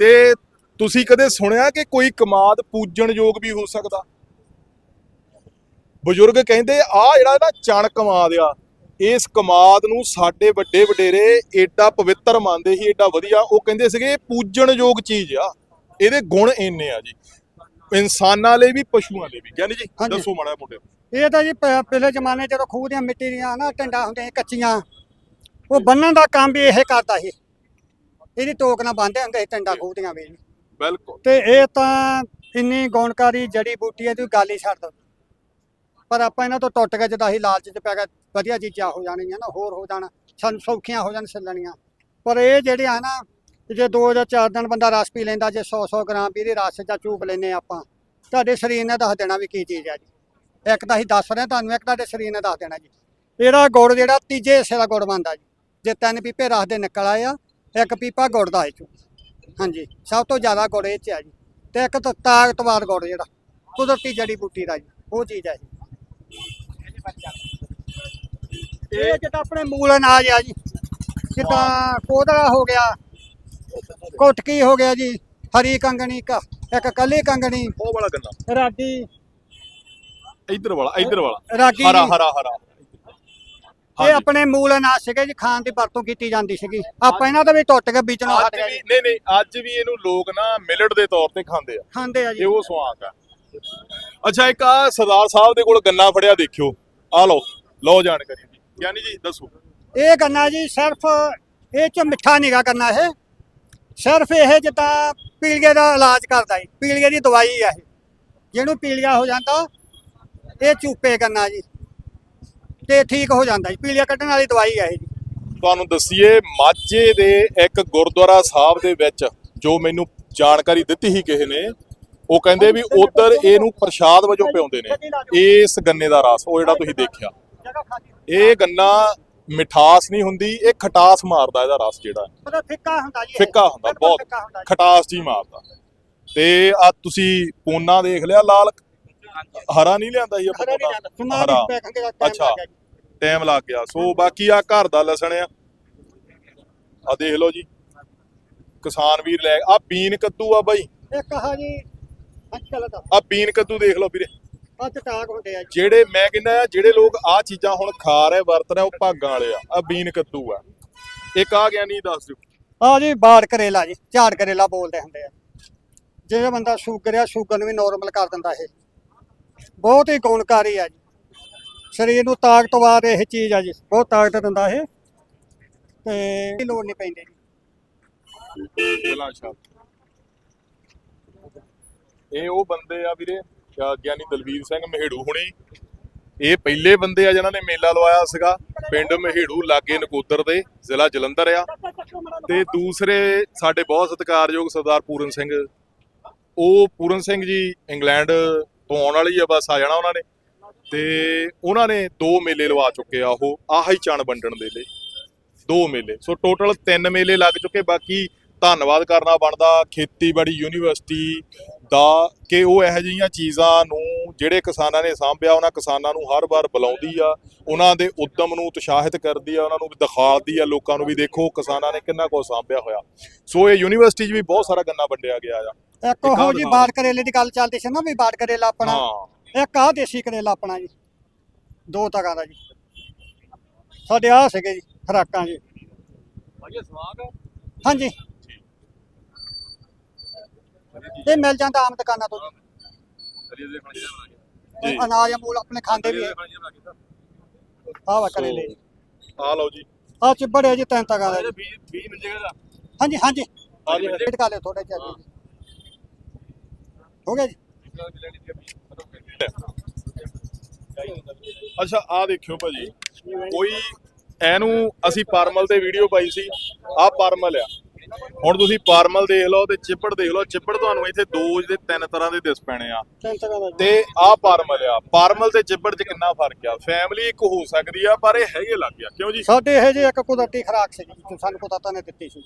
ਤੇ ਤੁਸੀਂ ਕਦੇ ਸੁਣਿਆ ਕਿ ਕੋਈ ਕਮਾਦ ਪੂਜਣ ਯੋਗ ਵੀ ਹੋ ਸਕਦਾ? ਬਜ਼ੁਰਗ ਕਹਿੰਦੇ ਆ ਜਿਹੜਾ ਨਾ ਚਣ ਕਮਾਦ ਆ ਇਸ ਕਮਾਦ ਨੂੰ ਸਾਡੇ ਵੱਡੇ ਵਡੇਰੇ ਏਡਾ ਪਵਿੱਤਰ ਮੰਨਦੇ ਸੀ ਏਡਾ ਵਧੀਆ ਉਹ ਕਹਿੰਦੇ ਸੀਗੇ ਪੂਜਣ ਯੋਗ ਚੀਜ਼ ਆ ਇਹਦੇ ਗੁਣ ਇੰਨੇ ਆ ਜੀ। ਇਨਸਾਨਾਂ ਲਈ ਵੀ ਪਸ਼ੂਆਂ ਲਈ ਵੀ ਗਿਆਨੀ ਜੀ। ਦੱਸੋ ਮਾੜਾ ਮੋਟੇ ਇਹ ਤਾਂ ਜੀ ਪਹਿਲੇ ਜ਼ਮਾਨੇ 'ਚ ਜਦੋਂ ਖੂਹ ਦੀਆਂ ਮਿੱਟੀ ਦੀਆਂ ਨਾ ਟੰਡਾ ਹੁੰਦੀਆਂ ਕੱਚੀਆਂ ਉਹ ਬੰਨਣ ਦਾ ਕੰਮ ਵੀ ਇਹ ਕਰਦਾ ਸੀ। ਇਹਦੀ ਟੋਕ ਨਾਲ ਬੰਨ੍ਹਦੇ ਹੁੰਦੇ ਟੰਡਾ ਖੂਹ ਦੀਆਂ ਵੀ। ਬਿਲਕੁਲ। ਤੇ ਇਹ ਤਾਂ ਇੰਨੀ ਗੁਣਕਾਰੀ ਜੜੀ ਬੂਟੀ ਹੈ ਤੂੰ ਗੱਲ ਹੀ ਛੱਡ ਦੋ। ਪਰ ਆਪਾਂ ਇਹਨਾਂ ਤੋਂ ਟੁੱਟ ਕੇ ਜਦੋਂ ਅਸੀਂ ਲਾਲਚ 'ਚ ਪੈ ਗਏ ਵਧੀਆ ਚੀਜ਼ਾਂ ਹੋ ਜਾਣਗੀਆਂ ਨਾ ਹੋਰ ਹੋ ਜਾਣ ਸਾਨੂੰ ਸੌਖੀਆਂ ਹੋ ਜਾਣ ਛੱਲਣੀਆਂ। ਪਰ ਇਹ ਜਿਹੜੇ ਆ ਨਾ ਜੇ ਦੋ ਜਾਂ ਚਾਰ ਦਿਨ ਬੰਦਾ ਰਸ ਪੀ ਲੈਂਦਾ ਜੇ 100 100 ਗ੍ਰਾਮ ਵੀ ਇਹਦੇ ਰਸ ਜਾਂ ਚੂਪ ਲੈਨੇ ਆਪਾਂ ਤੁਹਾਡੇ ਸਰੀਰ ਨੇ ਦੱਸ ਦੇਣਾ ਵੀ ਕੀ ਚੀਜ਼ ਹੈ ਜੀ। ਇੱਕ ਤਾਂ ਅਸੀਂ ਦੱਸ ਰਹੇ ਤੁਹਾਨੂੰ ਇੱਕ ਤੁਹਾਡੇ ਸਰੀਰ ਨੇ ਦੱਸ ਦੇਣਾ ਜੀ। ਇਹਦਾ ਗੁੜ ਜਿਹੜਾ ਤੀਜੇ ਹਿੱਸੇ ਦਾ ਗੁੜ ਬਣਦਾ ਜੀ। ਜੇ ਤਿੰਨ ਪੀਪੇ ਰਸ ਦੇ ਨਿਕਲ ਆਏ ਆ ਇੱਕ ਪੀਪਾ ਗੁੜ ਦਾ ਇਹ ਚੋਂ। ਹਾਂਜੀ ਸਭ ਤੋਂ ਜ਼ਿਆਦਾ ਗੁੜ ਇਹ ਚ ਆ ਜੀ। ਤੇ ਇੱਕ ਤਾਂ ਤਾਕਤਵਰ ਗੁੜ ਜਿਹੜਾ ਕੁਦਰਤੀ ਜੜੀ ਬੂਟੀ ਦਾ ਜੀ ਉਹ ਚੀਜ਼ ਹੈ ਜੀ। ਇਹ ਜਿੱਦਾਂ ਆਪਣੇ ਮੂਲ ਅਨਾਜ ਆ ਜੀ। ਜਿੱਦਾਂ ਕੋਦੜਾ ਹੋ ਗਿਆ ਕੋਟਕੀ ਹੋ ਗਿਆ ਜੀ ਹਰੀ ਕੰਗਣੀ ਕ- ਇੱਕ ਕੱਲੀ ਕੰਗਣੀ। ਉਹ ਵਾਲਾ ਗੰਨਾ। ਰਾਗੀ। ਇੱਧਰ ਵਾਲਾ ਇੱਧਰ ਵਾਲਾ। ਰਾਗੀ ਹਰਾ। ਹਰਾ ਹਰਾ। ਇਹ। ਆਪਣੇ ਮੂਲ ਅਨਾਜ ਸੀਗੇ ਜੀ ਖਾਣ ਦੀ ਵਰਤੋਂ ਕੀਤੀ ਜਾਂਦੀ ਸੀਗੀ। ਆਪਾਂ ਇਹਨਾਂ ਦਾ ਵੀ ਟੁੱਟ ਕੇ ਹਟ ਅੱਜ ਵੀ ਜੀ। ਨਹੀਂ ਨਹੀਂ ਅੱਜ ਵੀ ਇਹਨੂੰ ਲੋਕ ਨਾ ਮਿਲਟ ਦੇ ਤੌਰ ਤੇ ਖਾਂਦੇ ਆ। ਖਾਂਦੇ ਆ ਇਹ ਜੀ ਉਹ ਸਵਾਦ ਆ। ਅੱਛਾ ਇੱਕ ਆ ਸਰਦਾਰ ਸਾਹਿਬ ਦੇ ਕੋਲ ਗੰਨਾ ਫੜਿਆ ਦੇਖਿਓ। ਆ ਲਓ ਲਓ ਜਾਣਕਾਰੀ ਜੀ। ਗਿਆਨੀ ਜੀ ਦੱਸੋ। ਇਹ ਗੰਨਾ ਜੀ ਸਿਰਫ ਇਹ ਚ ਮਿੱਠਾ ਨਿਗਾ ਕਰਨਾ ਇਹ। ਸਿਰਫ ਇਹ ਜਿੱਦਾਂ ਪੀਲੀਏ ਦਾ ਇਲਾਜ ਕਰਦਾ ਜੀ ਪੀਲੀਏ ਦੀ ਦਵਾਈ ਆ ਇਹ। ਜਿਹਨੂੰ ਪੀਲੀਆ ਹੋ ਜਾਂਦਾ ਇਹ ਚੂਪੇ ਕਰਨਾ ਜੀ। ਤੇ ਠੀਕ ਹੋ ਜਾਂਦਾ ਜੀ। ਪੀਲੀਆ ਕੱਢਣ ਵਾਲੀ ਦਵਾਈ ਆ ਇਹ ਜੀ। ਤੁਹਾਨੂੰ ਦੱਸੀਏ ਮਾਝੇ ਦੇ ਇੱਕ ਗੁਰਦੁਆਰਾ ਸਾਹਿਬ ਦੇ ਵਿੱਚ ਜੋ ਮੈਨੂੰ ਜਾਣਕਾਰੀ ਦਿੱਤੀ ਸੀ ਕਿਸੇ ਨੇ ਉਹ ਕਹਿੰਦੇ ਵੀ ਉਧਰ ਇਹਨੂੰ ਪ੍ਰਸ਼ਾਦ ਵਜੋਂ ਪਿਆਉਂਦੇ ਨੇ। ਇਸ ਗੰਨੇ ਦਾ ਰਸ ਉਹ ਜਿਹੜਾ ਤੁਸੀਂ ਦੇਖਿਆ। ਇਹ ਗੰਨਾ ਮਿਠਾਸ ਨਹੀਂ ਹੁੰਦੀ ਇਹ ਖਟਾਸ ਮਾਰਦਾ ਇਹਦਾ ਰਸ ਜਿਹੜਾ। ਫਿੱਕਾ ਹੁੰਦਾ ਜੀ। ਫਿੱਕਾ ਹੁੰਦਾ ਬਹੁਤ। ਖਟਾਸ ਜੀ ਮਾਰਦਾ। ਤੇ ਆ ਤੁਸੀਂ ਪੂਨਾ ਦੇਖ ਲਿਆ ਲਾਲ ਹਰਾ ਨਹੀਂ ਲਿਆਂਦਾ ਸੀ ਆਪਾਂ ਸਮਾਨ ਹਰਾ। ਅੱਛਾ। ਟਾਈਮ ਲੱਗ ਗਿਆ। ਸੋ ਬਾਕੀ ਆ ਘਰ ਦਾ ਲਸਣ ਆ। ਆ ਦੇਖ ਲਓ ਜੀ। ਕਿਸਾਨ ਵੀਰ ਲੈ ਆ ਬੀਨ ਕੱਦੂ ਆ ਬਾਈ। ਇੱਕ ਆਹ ਜੀ ਕੱਲ੍ਹ ਦਾ ਆ ਬੀਨ ਕੱਦੂ ਦੇਖ ਲਓ ਵੀਰੇ। ਆ ਚਟਾਕ ਹੁੰਦੇ ਆ ਜਿਹੜੇ ਮੈਂ ਕਹਿੰਦਾ ਆ ਜਿਹੜੇ ਲੋਕ ਆ ਚੀਜ਼ਾਂ ਹੁਣ ਖਾ ਰਹੇ ਵਰਤ ਰਹੇ ਉਹ ਭਾਗਾਂ ਵਾਲੇ ਆ। ਆ ਬੀਨ ਕੱਦੂ ਆ। ਇੱਕ ਆ ਗਿਆ ਨਹੀਂ ਦੱਸ ਦਿਓ। ਆ ਜੀ ਬਾੜ ਕਰੇਲਾ ਜੀ। ਝਾੜ ਕਰੇਲਾ ਬੋਲਦੇ ਹੁੰਦੇ ਆ। ਜਿਹੜਾ ਬੰਦਾ ਸ਼ੂਗਰ ਆ ਸ਼ੂਗਰ ਨੂੰ ਵੀ ਨਾਰਮਲ ਕਰ ਦਿੰਦਾ ਇਹ। ਬਹੁਤ ਹੀ ਗੁਣਕਾਰੀ ਆ ਜੀ। ਸਰੀਰ ਨੂੰ ਤਾਕਤਵਰ ਇਹ ਚੀਜ਼ ਆ ਜੀ। ਬਹੁਤ ਤਾਕਤ ਦਿੰਦਾ ਇਹ। ਤੇ ਲੋੜ ਨਹੀਂ ਪੈਂਦੀ ਇਹ ਉਹ ਬੰਦੇ ਆ ਵੀਰੇ, ਗਿਆਨੀ ਦਲਵੀਰ ਸਿੰਘ ਮਹਿੜੂ ਹੁਣੀ। ਇਹ ਪਹਿਲੇ ਬੰਦੇ ਆ ਜਿਨ੍ਹਾਂ ਨੇ ਮੇਲਾ ਲਵਾਇਆ ਸੀਗਾ, ਪਿੰਡ ਮਹੇੜੂ ਲਾਗੇ ਨਕੋਦਰ ਦੇ, ਜ਼ਿਲ੍ਹਾ ਜਲੰਧਰ ਆ। ਤੇ ਦੂਸਰੇ ਸਾਡੇ ਬਹੁਤ ਸਤਿਕਾਰਯੋਗ ਸਰਦਾਰ ਪੂਰਨ ਸਿੰਘ। ਉਹ ਪੂਰਨ ਸਿੰਘ ਜੀ, ਇੰਗਲੈਂਡ ਤੋਂ ਆਉਣ ਵਾਲੀ ਆ ਬਸ ਆ ਜਾਣਾ ਉਹਨਾਂ ਨੇ। ਤੇ ਉਹਨਾਂ ਨੇ ਦੋ ਮੇਲੇ ਲਵਾ ਚੁੱਕੇ ਆ ਉਹ, ਆਹੀ ਚਣ ਵੰਡਣ ਦੇ ਲਈ। ਦੋ ਮੇਲੇ। ਸੋ ਟੋਟਲ ਤਿੰਨ ਮੇਲੇ ਲੱਗ ਚੁੱਕੇ। ਬਾਕੀ ਧੰਨਵਾਦ ਕਰਨਾ ਬਣਦਾ। ਖੇਤੀਬਾੜੀ ਯੂਨੀਵਰਸਿਟੀ ਦਾ ਕਿ ਉਹ ਇਹੋ ਜਿਹੀਆਂ ਚੀਜ਼ਾਂ ਨੂੰ ਜਿਹੜੇ ਕਿਸਾਨਾਂ ਨੇ ਸਾਂਭਿਆ ਉਹਨਾਂ ਕਿਸਾਨਾਂ ਨੂੰ ਹਰ ਵਾਰ ਬੁਲਾਉਂਦੀ ਆ ਉਹਨਾਂ ਦੇ ਉਦਮ ਨੂੰ ਉਤਸ਼ਾਹਿਤ ਕਰਦੀ ਆ ਉਹਨਾਂ ਨੂੰ ਵੀ ਦਿਖਾਉਂਦੀ ਆ ਲੋਕਾਂ ਨੂੰ ਵੀ ਦੇਖੋ ਕਿਸਾਨਾਂ ਨੇ ਕਿੰਨਾ ਕੁ ਸਾਂਭਿਆ ਹੋਇਆ। ਸੋ ਇਹ ਯੂਨੀਵਰਸਿਟੀ 'ਚ ਵੀ ਬਹੁਤ ਸਾਰਾ ਗੰਨਾ ਵੰਡਿਆ ਗਿਆ ਆ। ਇੱਕ ਉਹ ਜੀ ਬਾੜ ਕਰੇਲੇ ਦੀ ਗੱਲ ਚੱਲਦੀ ਸੀ ਨਾ ਵੀ ਬਾੜ ਕਰੇਲਾ ਆਪਣਾ। ਇੱਕ ਆ ਦੇਸੀ ਕਰੇਲਾ ਆਪਣਾ ਜੀ। ਦੋ ਤਰ੍ਹਾਂ ਦਾ ਜੀ। ਸਾਡੇ ਆ ਸੀਗੇ ਜੀ ਖਰਾਕਾਂ ਜੀ। ਭਾਈ ਸਵਾਦ ਹਾਂਜੀ। ਇਹ ਮਿਲ ਜਾਂਦਾ ਆਮ ਦੁਕਾਨਾਂ ਤੋਂ। ਜੀ ਅਨਾਜ ਅਮੂਲ ਆਪਣੇ ਖਾਂਦੇ ਵੀ ਆ ਵਾ ਕਰੇਲੇ ਆ ਲਓ ਜੀ। ਆ ਚਿੱਬੜਿਆ ਜੀ ਤਿੰਨ ਤਗਾ ਦਾ ਜੀ। ਬੀਜ ਬੀਜ ਮਿਲ ਜਾਏਗਾ ਹਾਂਜੀ ਹਾਂਜੀ। ਆ ਜੀ। ਵੇਟ ਕਰ ਲਿਓ ਥੋੜੇ ਜਿਹਾ ਜੀ। ਹੋ ਗਿਆ ਜੀ? ਅੱਛਾ ਆ ਦੇਖਿਓ ਭਾਜੀ। ਕੋਈ ਇਹਨੂੰ ਅਸੀਂ ਪਰਮਲ ਤੇ ਵੀਡੀਓ ਪਾਈ ਸੀ। ਆ ਪਰਮਲ ਆ। ਹੁਣ ਤੁਸੀਂ ਪਰਮਲ ਦੇਖ ਲਓ ਤੇ ਚਿੱਪੜ ਦੇਖ ਲਓ ਚਿੱਪੜ ਤੁਹਾਨੂੰ ਇੱਥੇ ਦੋ ਦੇ ਤਿੰਨ ਤਰ੍ਹਾਂ ਦੇ ਦਿਸ ਪੈਣੇ ਆ। ਦਾ ਤੇ ਆ ਪਰਮਲ ਆ। ਪਰਮਲ ਤੇ ਚਿੱਪੜ 'ਚ ਕਿੰਨਾ ਫ਼ਰਕ ਆ? ਫੈਮਿਲੀ ਇੱਕ ਹੋ ਸਕਦੀ ਆ ਪਰ ਇਹ ਹੈਗੇ ਲੱਗ ਗਿਆ। ਕਿਉਂ ਜੀ? ਸਾਡੇ ਇਹ ਜੀ ਇੱਕ ਕੁਦਰਤੀ ਖੁਰਾਕ ਸੀ ਜੀ ਸਾਨੂੰ ਕੁਦਰਤ ਨੇ ਦਿੱਤੀ ਸੀ।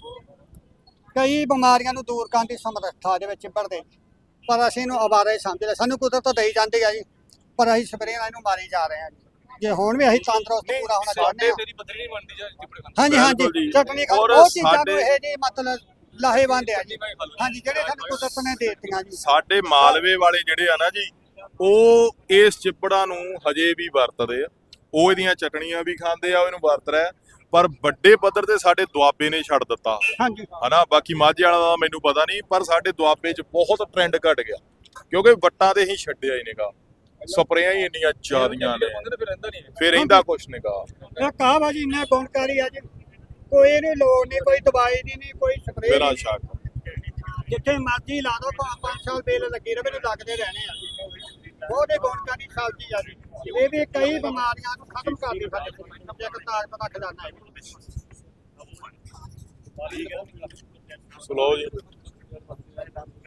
ਕਈ ਬਿਮਾਰੀਆਂ ਨੂੰ ਦੂਰ ਕਰਨ ਦੀ ਸਮਰੱਥਾ ਦੇ ਵਿੱਚ ਚਿੱਬੜਦੇ ਪਰ ਅਸੀਂ ਇਹਨੂੰ ਆਵਾਰਾ ਹੀ ਸਮਝਦੇ ਸਾਨੂੰ ਕੁਦਰਤ ਦੇਈ ਜਾਂਦੀ ਆ ਜੀ ਪਰ ਅਸੀਂ ਸਪਰੇਅ ਨਾਲ ਇਹਨੂੰ ਮਾਰੀ ਜਾ ਰਹੇ ਹਾਂ ਜੀ। ਜੇ ਹੁਣ ਵੀ ਅਸੀਂ ਤੰਦਰੁਸਤ ਪੂਰਾ ਹੋਣਾ ਚਾਹੁੰਦੇ ਹਾਂ। ਤੇਰੀ ਪੱਥਰੀ ਨਹੀਂ ਬਣਦੀ ਜਾਂ ਚਿੱਪੜ ਹਾਂਜੀ ਹਾਂਜੀ। ਚਟਨੀ ਖਾ ਔਰ ਉਹ ਚੀਜ਼ਾਂ ਨੂੰ ਸਾਡੇ- ਇਹ ਜੀ ਮਤਲਬ ਲਾਹੇਵੰਦ ਆ ਜੀ। ਹਾਂਜੀ ਜਿਹੜੇ ਸਾਨੂੰ ਕੁਦਰਤ ਨੇ ਦੇ ਦਿੱਤੀਆਂ ਜੀ। ਸਾਡੇ ਮਾਲਵੇ ਵਾਲੇ ਜਿਹੜੇ ਆ ਨਾ ਜੀ ਉਹ ਇਸ ਚਿੱਪੜਾਂ ਨੂੰ ਹਜੇ ਵੀ ਵਰਤਦੇ ਆ। ਉਹ ਇਹਦੀਆਂ ਚਟਣੀਆਂ ਵੀ ਖਾਂਦੇ ਆ ਉਹ ਇਹਨੂੰ ਵਰਤ ਰਿਹਾ ਪਰ ਵੱਡੇ ਪੱਧਰ ਤੇ ਸਾਡੇ ਦੁਆਬੇ ਨੇ ਛੱਡ ਦਿੱਤਾ। ਹਾਂਜੀ। ਹਨਾ ਬਾਕੀ ਮਾਝੇ ਵਾਲਾ ਦਾ ਮੈਨੂੰ ਪਤਾ ਨਹੀਂ ਪਰ ਸਾਡੇ ਦੁਆਬੇ 'ਚ ਬਹੁਤ ਟ੍ਰੈਂਡ ਘਟ ਗਿਆ। ਕਿਉਂਕਿ ਵੱਟਾਂ ਤੇ ਹੀ ਛੱਡਿਆ ਹੀ ਨੇਗਾ। ਸਪਰੇਆਂ ਹੀ ਇੰਨੀਆਂ ਜ਼ਿਆਦੀਆਂ ਨੇ। ਫਿਰ ਰਹਿੰਦਾ ਕੁਛ ਨੇਗਾ ਇਹ ਕਾਹ ਬਾਜੀ ਇੰਨਾ ਗੁਣਕਾਰੀ ਅੱਜ ਕੋਈ ਇਹਨੂੰ ਲੋੜ ਨਹੀਂ ਕੋਈ ਦਵਾਈ ਦੀ ਨਹੀਂ ਕੋਈ ਸਪਰੇਅ ਮੇਰਾ ਸ਼ੱਕ। ਜਿੱਥੇ ਮਰਜ਼ੀ ਲਾ ਦੋ ਭਾਵੇਂ ਪੰਜ ਸਾਲ ਬੇਲ ਲੱਗੀ ਰਵੇ ਤੇ ਲੱਗਦੇ ਰਹਿਣੇ ਆ। ਬਹੁਤੇ ਗੁਣਕਾਰੀ ਸਬਜ਼ੀ ਆ ਜੀ। ਇਹ ਵੀ ਕਈ ਬਿਮਾਰੀਆਂ ਨੂੰ ਖਤਮ ਕਰਦੀ ਸਾਡੇ ਸਰੀਰ ਇੱਕ ਤਾਕਤ ਦਾ ਖਜ਼ਾਨਾ ਹੈ। ਸਲੋ ਜੀ।